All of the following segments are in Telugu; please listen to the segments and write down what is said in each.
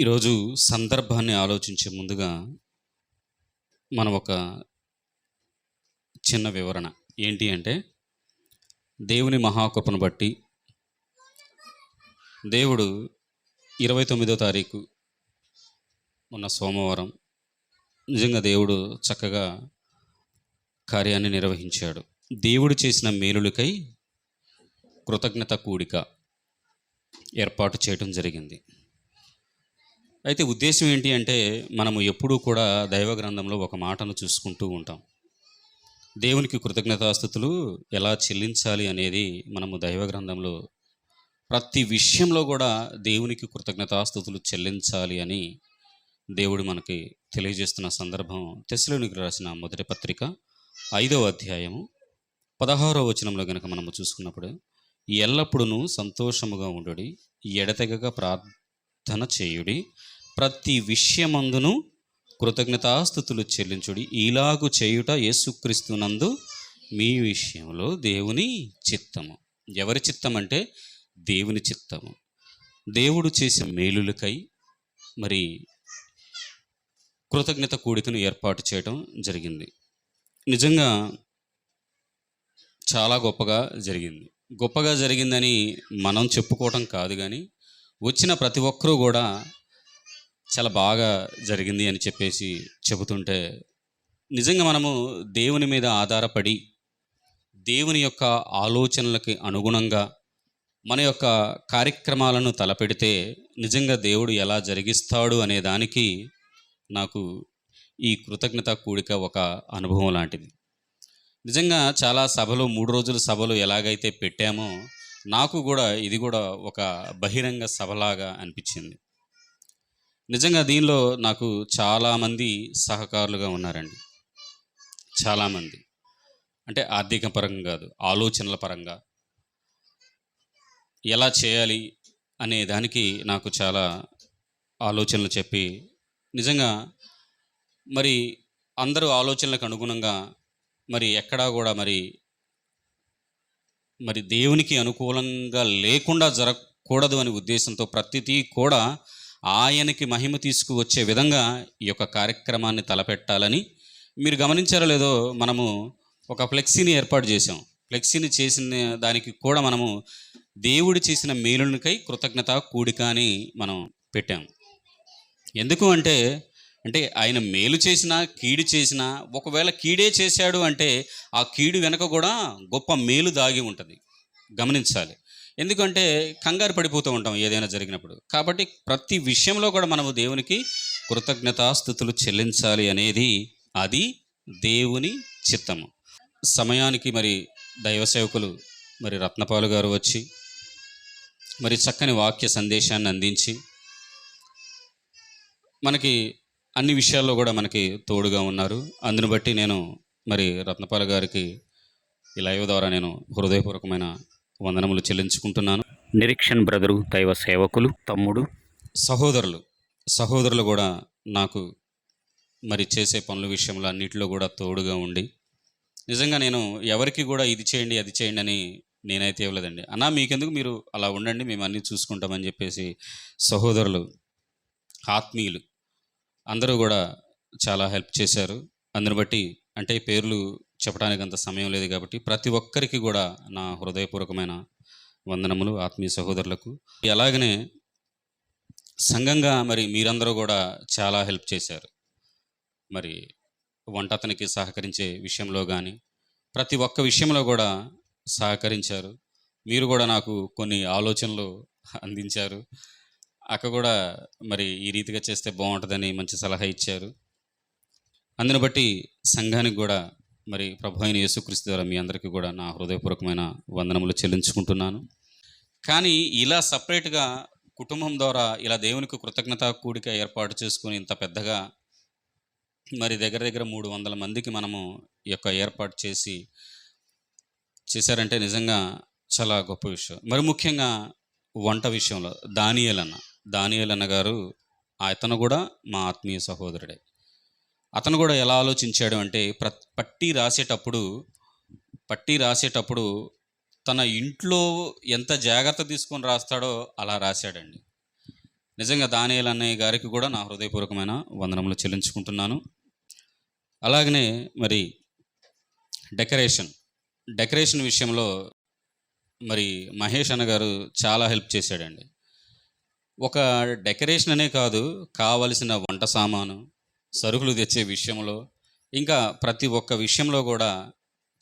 ఈరోజు సందర్భాన్ని ఆలోచించే ముందుగా మనం ఒక చిన్న వివరణ. ఏంటి అంటే దేవుని మహాకృపను బట్టి దేవుడు ఇరవై తొమ్మిదో తారీఖు ఉన్న సోమవారం నిజంగా దేవుడు చక్కగా కార్యాన్ని నిర్వహించాడు. దేవుడు చేసిన మేలులకై కృతజ్ఞత కూడిక ఏర్పాటు చేయడం జరిగింది. అయితే ఉద్దేశం ఏంటి అంటే మనము ఎప్పుడూ కూడా దైవ గ్రంథంలో ఒక మాటను చూసుకుంటూ ఉంటాం. దేవునికి కృతజ్ఞతాస్థుతులు ఎలా చెల్లించాలి అనేది మనము దైవ గ్రంథంలో ప్రతి విషయంలో కూడా దేవునికి కృతజ్ఞతాస్థుతులు చెల్లించాలి అని దేవుడు మనకి తెలియజేస్తున్న సందర్భం తెశలోనికి రాసిన మొదటి పత్రిక ఐదవ అధ్యాయము పదహారవ వచనంలో గనక మనము చూసుకున్నప్పుడు ఎల్లప్పుడూ సంతోషముగా ఉండుడి ఎడతెగక ప్రార్థన చేయుడి ప్రతి విషయమందును కృతజ్ఞతాస్థుతులు చెల్లించుడి. ఇలాగు చేయుట యేసుక్రీస్తునందు మీ విషయంలో దేవుని చిత్తము. ఎవరి చిత్తం అంటే దేవుని చిత్తము. దేవుడు చేసే మేలులకై మరి కృతజ్ఞత కూడికను ఏర్పాటు చేయడం జరిగింది. నిజంగా చాలా గొప్పగా జరిగింది. గొప్పగా జరిగిందని మనం చెప్పుకోవటం కాదు కానీ వచ్చిన ప్రతి ఒక్కరూ కూడా చాలా బాగా జరిగింది అని చెప్పేసి చెబుతుంటే నిజంగా మనము దేవుని మీద ఆధారపడి దేవుని యొక్క ఆలోచనలకి అనుగుణంగా మన యొక్క కార్యక్రమాలను తలపెడితే నిజంగా దేవుడు ఎలా జరిగిస్తాడు అనే దానికి నాకు ఈ కృతజ్ఞత కూడిక ఒక అనుభవం లాంటిది. నిజంగా చాలా సభలు మూడు రోజుల సభలు ఎలాగైతే పెట్టామో నాకు కూడా ఇది కూడా ఒక బహిరంగ సభలాగా అనిపించింది. నిజంగా దీనిలో నాకు చాలామంది సహకారులుగా ఉన్నారండి. చాలామంది అంటే ఆర్థిక పరంగా కాదు ఆలోచనల పరంగా. ఎలా చేయాలి అనే దానికి నాకు చాలా ఆలోచనలు చెప్పి నిజంగా మరి అందరూ ఆలోచనలకు అనుగుణంగా మరి ఎక్కడా కూడా మరి మరి దేవునికి అనుకూలంగా లేకుండా జరగకూడదు అనే ఉద్దేశంతో ప్రతిదీ కూడా ఆయనకి మహిమ తీసుకువచ్చే విధంగా ఈ యొక్క కార్యక్రమాన్ని తలపెట్టాలని మీరు గమనించారో లేదో మనము ఒక ఫ్లెక్సీని ఏర్పాటు చేసాం ఫ్లెక్సీని చేసిన దానికి కూడా మనము దేవుడు చేసిన మేలునికై కృతజ్ఞత కూడిక అని మనం పెట్టాం. ఎందుకు అంటే అంటే ఆయన మేలు చేసినా కీడు చేసినా ఒకవేళ కీడే చేశాడు అంటే ఆ కీడు వెనక కూడా గొప్ప మేలు దాగి ఉంటుంది. గమనించాలి. ఎందుకంటే కంగారు పడిపోతూ ఉంటాం ఏదైనా జరిగినప్పుడు. కాబట్టి ప్రతి విషయంలో కూడా మనము దేవునికి కృతజ్ఞతాస్థుతులు చెల్లించాలి అనేది అది దేవుని చిత్తము. సమయానికి మరి దైవ సేవకులు మరి రత్నపాలు గారు వచ్చి మరి చక్కని వాక్య సందేశాన్ని అందించి మనకి అన్ని విషయాల్లో కూడా మనకి తోడుగా ఉన్నారు. అందును బట్టి నేను మరి రత్నపాల గారికి ఈ లైవ్ ద్వారా నేను హృదయపూర్వకమైన వందనములు చెల్లించుకుంటున్నాను. నిరీక్షణ్ బ్రదరు దైవ సేవకులు తమ్ముడు. సహోదరులు సహోదరులు కూడా నాకు మరి చేసే పనుల విషయంలో అన్నిటిలో కూడా తోడుగా ఉండి నిజంగా నేను ఎవరికి కూడా ఇది చేయండి అది చేయండి అని నేనైతే ఇవ్వలేదండి. అన్నా మీకెందుకు మీరు అలా ఉండండి మేము అన్నీ చూసుకుంటామని చెప్పేసి సహోదరులు ఆత్మీయులు అందరూ కూడా చాలా హెల్ప్ చేశారు. అందుని బట్టి అంటే పేర్లు చెప్పడానికి అంత సమయం లేదు కాబట్టి ప్రతి ఒక్కరికి కూడా నా హృదయపూర్వకమైన వందనములు ఆత్మీయ సహోదరులకు. అలాగనే సంఘంగా మరి మీరందరూ కూడా చాలా హెల్ప్ చేశారు. మరి వంట అతనికి సహకరించే విషయంలో కానీ ప్రతి ఒక్క విషయంలో కూడా సహకరించారు. మీరు కూడా నాకు కొన్ని ఆలోచనలు అందించారు. అక్క కూడా మరి ఈ రీతిగా చేస్తే బాగుంటుందని మంచి సలహా ఇచ్చారు. అందుని బట్టి సంఘానికి కూడా మరి ప్రభు అయిన యేసుక్రీస్తు ద్వారా మీ అందరికీ కూడా నా హృదయపూర్వకమైన వందనములు చెల్లించుకుంటున్నాను. కానీ ఇలా సపరేట్గా కుటుంబం ద్వారా ఇలా దేవునికి కృతజ్ఞత కూడిక ఏర్పాటు చేసుకుని ఇంత పెద్దగా మరి దగ్గర దగ్గర మూడు వందల మందికి మనము ఈ యొక్క ఏర్పాటు చేసి చేశారంటే నిజంగా చాలా గొప్ప విషయం. మరి ముఖ్యంగా వంట విషయంలో దానియలన్న దానియలన్న గారు అతను కూడా మా ఆత్మీయ సహోదరుడే. అతను కూడా ఎలా ఆలోచించాడు అంటే ప్ర పట్టి రాసేటప్పుడు పట్టి రాసేటప్పుడు తన ఇంట్లో ఎంత జాగ్రత్త తీసుకొని రాస్తాడో అలా రాశాడండి. నిజంగా దానియల్ అన్నయ్య గారికి కూడా నా హృదయపూర్వకమైన వందనములు చెల్లించుకుంటున్నాను. అలాగనే మరి డెకరేషన్ డెకరేషన్ విషయంలో మరి మహేష్ అన్న గారు చాలా హెల్ప్ చేశాడండి. ఒక డెకరేషన్ అనే కాదు కావలసిన వంట సామాను సరుకులు తెచ్చే విషయంలో ఇంకా ప్రతి ఒక్క విషయంలో కూడా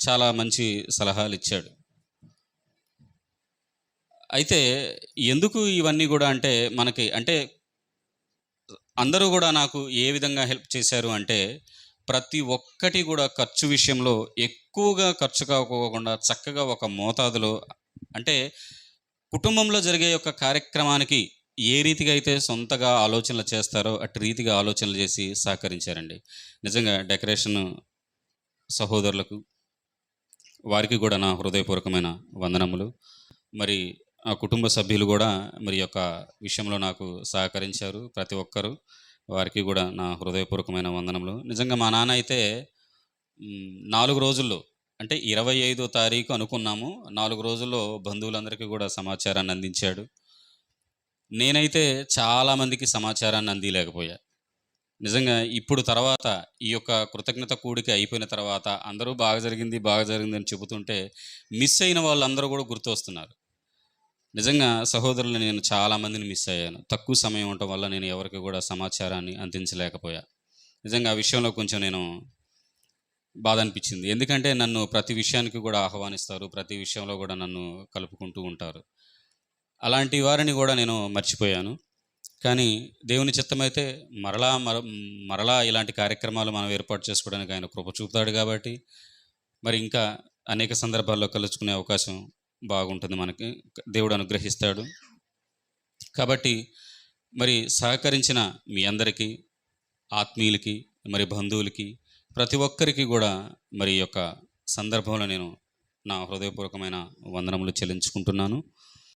చాలా మంచి సలహాలు ఇచ్చాడు. అయితే ఎందుకు ఇవన్నీ కూడా అంటే మనకి అంటే అందరూ కూడా నాకు ఏ విధంగా హెల్ప్ చేశారు అంటే ప్రతి ఒక్కటి కూడా ఖర్చు విషయంలో ఎక్కువగా ఖర్చు కాకోకుండా చక్కగా ఒక మోతాదులో అంటే కుటుంబంలో జరిగే ఒక కార్యక్రమానికి ఏ రీతిగా అయితే సొంతగా ఆలోచనలు చేస్తారో అటు రీతిగా ఆలోచనలు చేసి సహకరించారండి. నిజంగా డెకరేషన్ సహోదరులకు వారికి కూడా నా హృదయపూర్వకమైన వందనములు. మరి ఆ కుటుంబ సభ్యులు కూడా మరి యొక్క విషయంలో నాకు సహకరించారు ప్రతి ఒక్కరూ. వారికి కూడా నా హృదయపూర్వకమైన వందనములు. నిజంగా మా నాన్న అయితే నాలుగు రోజుల్లో అంటే ఇరవై ఐదో తారీఖు అనుకున్నాము. నాలుగు రోజుల్లో బంధువులందరికీ కూడా సమాచారాన్ని అందించాడు. నేనైతే చాలామందికి సమాచారాన్ని అందిలేకపోయా. నిజంగా ఇప్పుడు తర్వాత ఈ యొక్క కృతజ్ఞత కూడిక అయిపోయిన తర్వాత అందరూ బాగా జరిగింది బాగా జరిగింది అని చెబుతుంటే మిస్ అయిన వాళ్ళందరూ కూడా గుర్తొస్తున్నారు. నిజంగా సహోదరులు నేను చాలామందిని మిస్ అయ్యాను. తక్కువ సమయం ఉండటం వల్ల నేను ఎవరికి కూడా సమాచారాన్ని అందించలేకపోయా. నిజంగా ఆ విషయంలో కొంచెం నేను బాధ అనిపించింది. ఎందుకంటే నన్ను ప్రతి విషయానికి కూడా ఆహ్వానిస్తారు ప్రతి విషయంలో కూడా నన్ను కలుపుకుంటూ ఉంటారు. అలాంటి వారిని కూడా నేను మర్చిపోయాను. కానీ దేవుని చిత్తమైతే మరలా మర మరలా ఇలాంటి కార్యక్రమాలు మనం ఏర్పాటు చేసుకోవడానికి ఆయన కృప చూపుతాడు కాబట్టి మరి ఇంకా అనేక సందర్భాల్లో కలుసుకునే అవకాశం బాగుంటుంది మనకి. దేవుడు అనుగ్రహిస్తాడు. కాబట్టి మరి సహకరించిన మీ అందరికీ ఆత్మీయులకి మరి బంధువులకి ప్రతి ఒక్కరికి కూడా మరి యొక్క సందర్భంలో నేను నా హృదయపూర్వకమైన వందనములు చెల్లించుకుంటున్నాను.